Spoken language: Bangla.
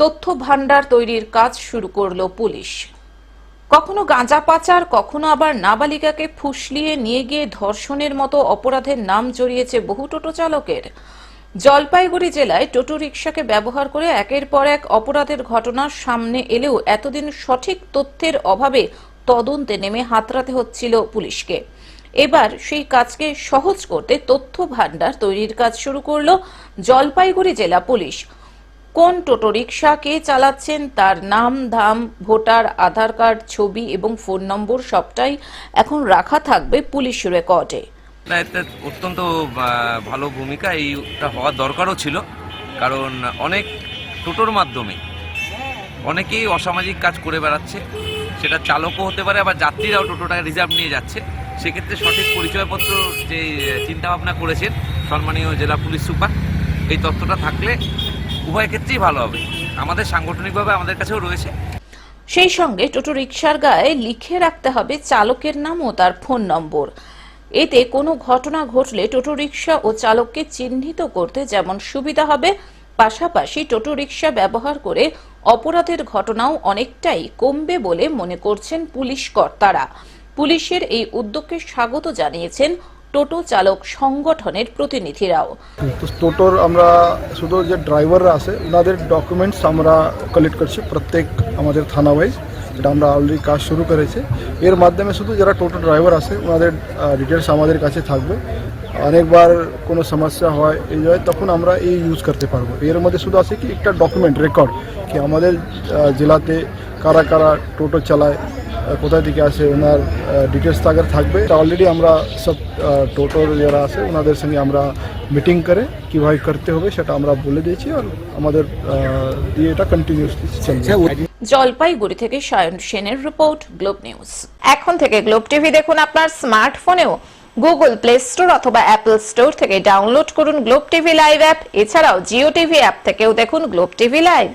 তথ্য ভান্ডার তৈরির কাজ শুরু করল পুলিশ। কখনো গাঁজা পাচার, কখনো আবার নাবালিকাকে ফুসলিয়ে নিয়ে গিয়ে ধর্ষণের মতো অপরাধের নাম জড়িয়েছে বহু টোটো চালকের। জলপাইগুড়ি জেলায় টোটো রিকশাকে ব্যবহার করে একের পর এক অপরাধের ঘটনা সামনে এলেও এতদিন সঠিক তথ্যের অভাবে তদন্তে নেমে হাতরাতে হচ্ছিল পুলিশকে। এবার সেই কাজকে সহজ করতে তথ্য ভান্ডার তৈরির কাজ শুরু করল জলপাইগুড়ি জেলা পুলিশ। কোন টোটো রিকশা কে চালাচ্ছেন, তার নাম, ধাম, ভোটার, আধার কার্ড, ছবি এবং ফোন নম্বর সবটাই এখন রাখা থাকবে পুলিশ রেকর্ডে। অত্যন্ত ভালো ভূমিকা। এইটা হওয়ার দরকারও ছিল, কারণ অনেক টোটোর মাধ্যমে অনেকেই অসামাজিক কাজ করে বেড়াচ্ছে। সেটা চালকও হতে পারে, আবার যাত্রীরাও টোটোটাকে রিজার্ভ নিয়ে যাচ্ছে। সেক্ষেত্রে সঠিক পরিচয়পত্র যে, চিন্তাভাবনা করেছেন, সম্মানীয় জেলা পুলিশ সুপার, এই তথ্যটা থাকলে উভয় ক্ষেত্রেই ভালো হবে। আমাদের সাংগঠনিকভাবে আমাদের কাছেও রয়েছে। সেই সঙ্গে টোটো রিকশার গায়ে লিখে রাখতে হবে চালকের নাম ও তার ফোন নম্বর। এতে কোনো ঘটনা ঘটলে টোটো রিকশা ও চালককে চিহ্নিত করতে যেমন সুবিধা হবে, পাশাপাশি টোটো রিকশা ব্যবহার করে অপরাধের ঘটনাও অনেকটাই কমবে বলে মনে করছেন পুলিশ কর্তারা। পুলিশের এই উদ্যোগকে স্বাগত জানিয়েছেন টোটো চালক সংগঠনের প্রতিনিধিরাও। টোটোর আমরা শুধু যে ড্রাইভাররা আছে, ওনাদের ডকুমেন্টস আমরা কালেক্ট করছি প্রত্যেক আমাদের থানা ওয়াইজ যেটা আমরা অলরেডি কাজ শুরু করেছি। এর মাধ্যমে শুধু যারা টোটো ড্রাইভার আছে, ওনাদের ডিটেলস আমাদের কাছে থাকবে। অনেকবার কোনো সমস্যা হয়, এই হয়, তখন আমরা এই ইউজ করতে পারব। এর মধ্যে শুধু আছে কি, একটা ডকুমেন্ট রেকর্ড কি আমাদের জেলাতে কারা কারা টোটো চালায় কোথায় থেকে আসে ওনার ডিটেলস তাদের থাকবে। অলরেডি আমরা সব টোটোর যারা আছে ওনাদের সঙ্গে আমরা মিটিং করে কীভাবে করতে হবে সেটা আমরা বলে দিয়েছি আর আমাদের দিয়ে এটা কন্টিনিউসলি চলবে। জলপাইগুড়ি থেকে সায়ন সেনের রিপোর্ট গ্লোব নিউজ এখন থেকে গ্লোব টিভি দেখুন আপনার স্মার্টফোনেও গুগল প্লে স্টোর অথবা অ্যাপল স্টোর থেকে ডাউনলোড করুন গ্লোব টিভি লাইভ অ্যাপ এছাড়াও জিও টিভি অ্যাপ থেকেও দেখুন গ্লোব টিভি লাইভ